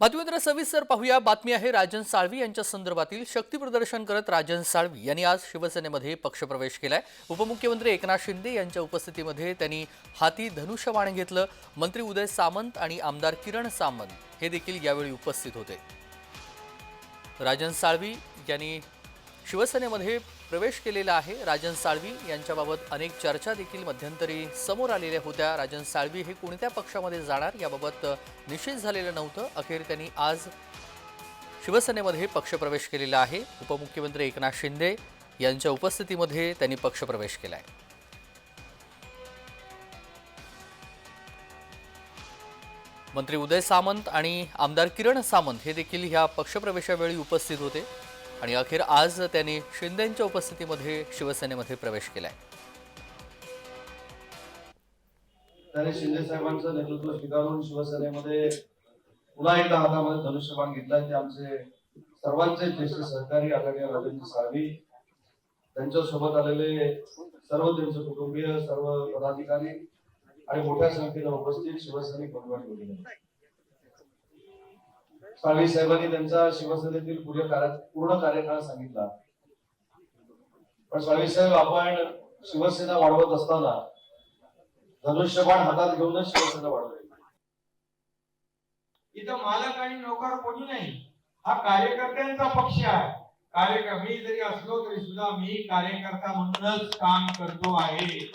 बातमीपत्र सविस्तर पाहूया. बातमी आहे राजन साळवी यांच्या संदर्भातील. शक्ती प्रदर्शन करत राजन साळवी यांनी आज शिवसेनेमध्ये पक्षप्रवेश केलाय. उपमुख्यमंत्री एकनाथ शिंदे यांच्या उपस्थितीमध्ये त्यांनी हाती धनुष्यबाण घेतलं. मंत्री उदय सामंत आणि आमदार किरण सामंत हे देखील यावेळी उपस्थित होते. राजन साळवी यांनी शिवसेनेमध्ये प्रवेश केलेला आहे राजन साळवी. यांच्याबाबत अनेक चर्चा देखील मध्यंतरी समोर आलेल्या होत्या. राजन साळवी हे कोणत्या पक्षामध्ये जाणार याबाबत निश्चित झालेलं नव्हतं. अखेर त्यांनी आज शिवसेनेमध्ये पक्षप्रवेश केलेला आहे. उपमुख्यमंत्री एकनाथ शिंदे यांच्या उपस्थितीमध्ये त्यांनी पक्षप्रवेश केला आहे मंत्री उदय सामंत आणि आमदार किरण सामंत हे देखील ह्या पक्षप्रवेशावेळी उपस्थित होते. आणि अखेर आज त्यांनी शिंदेंच्या उपस्थितीमध्ये शिवसेनेमध्ये प्रवेश केलाय. त्याने शिंदे साहेबांचं नेतृत्व स्वीकारून शिवसेनेमध्ये पुन्हा एकदा हातामध्ये धनुष्यबाण घेतला ते आमचे सर्वांचे ज्येष्ठ सहकारी आदरणीय राजेंद्र साळवी. त्यांच्यासोबत आलेले सर्व त्यांचे कुटुंबीय सर्व पदाधिकारी आणि मोठ्या संख्येनं उपस्थित शिवसैनिक बंधू होते साळवी साहेबांनी त्यांचा शिवसेनेतील पूर्ण कार्य पूर्ण कार्यकाळ सांगितला. पण साळवी साहेब आपण शिवसेना वाढवत असताना धनुष्यबाण हातात घेऊनच शिवसेना वाढवली. इथं मालक आणि नोकर कोणी नाही. हा कार्यकर्त्यांचा पक्ष आहे. कार्यकर मी जरी असलो तरी सुद्धा मी कार्यकर्ता म्हणूनच काम करतो आहे.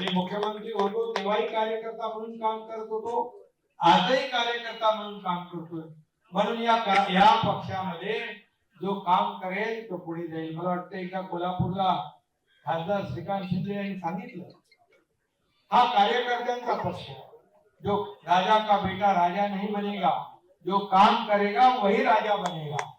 मी मुख्यमंत्री होतो तेव्हाही कार्यकर्ता म्हणून काम करत होतो. आजही कार्यकर्ता म्हणून काम करतोय. म्हणून या या पक्षामध्ये जो काम करेल तो पुढे जाईल. मला वाटतं एकदा कोल्हापूरला खासदार श्रीकांत शिंदे यांनी सांगितलं. हा कार्यकर्त्यांचा पक्ष जो राजा का बेटा राजा नहीं बनेगा जो काम करेगा वही राजा बनेगा.